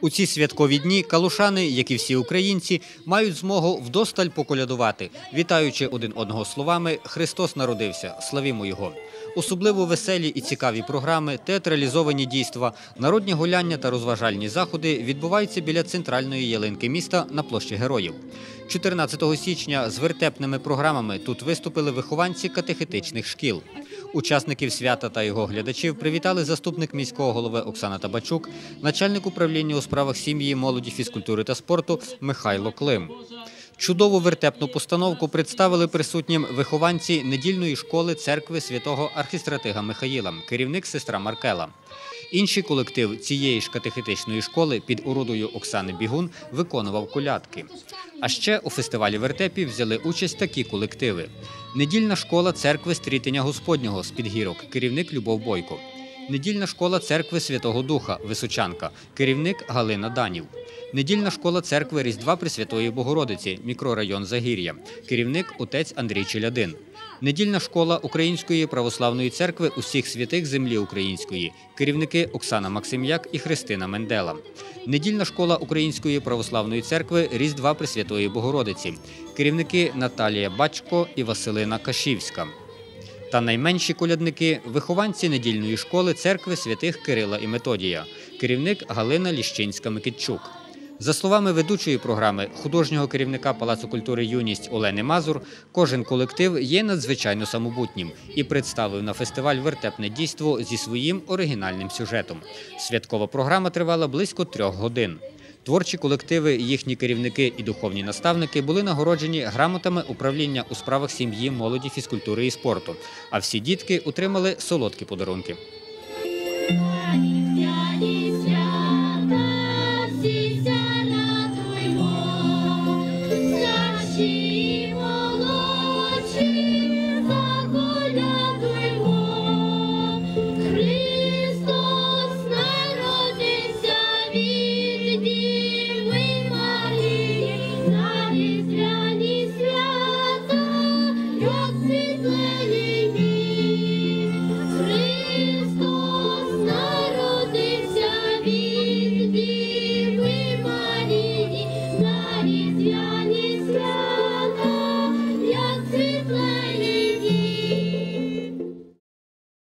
У ці святкові дні калушани, як і всі українці, мають змогу вдосталь поколядувати, вітаючи один одного словами Христос народився, славімо Його. Особливо веселі і цікаві програми, театралізовані дійства, народні гуляння та розважальні заходи відбуваються біля центральної ялинки міста на площі Героїв. 14 січня з вертепними програмами тут виступили вихованці катехетичних шкіл. Учасників свята та його глядачів привітали заступник міського голови Оксана Табачук, начальник управління у справах сім'ї, молоді, фізкультури та спорту Михайло Клим. Чудову вертепну постановку представили присутнім вихованці недільної школи церкви святого архістратига Михаїла, керівник сестра Маркела. Інший колектив цієї ж катехетичної школи під уродою Оксани Бігун виконував колядки. А ще у фестивалі вертепів взяли участь такі колективи: недільна школа церкви Стрітення Господнього з підгірок, керівник Любов Бойко. Недільна школа церкви Святого Духа Височанка, керівник Галина Данів. Недільна школа церкви Різдва Пресвятої Богородиці, мікрорайон Загір'я, керівник отець Андрій Челядин. Недільна школа Української православної церкви усіх святих землі української, керівники Оксана Максим'як і Христина Мендела. Недільна школа Української православної церкви Різдва Пресвятої Богородиці, керівники Наталія Бачко і Василина Кашівська. Та найменші колядники вихованці недільної школи церкви святих Кирила і Методія, керівник Галина Ліщинська-Микитчук. За словами ведучої програми художнього керівника Палацу культури Юність Олени Мазур, кожен колектив є надзвичайно самобутнім і представив на фестиваль вертепне дійство зі своїм оригінальним сюжетом. Святкова програма тривала близько трьох годин. Творчі колективи, їхні керівники і духовні наставники були нагороджені грамотами управління у справах сім'ї, молоді, фізкультури і спорту. А всі дітки отримали солодкі подарунки.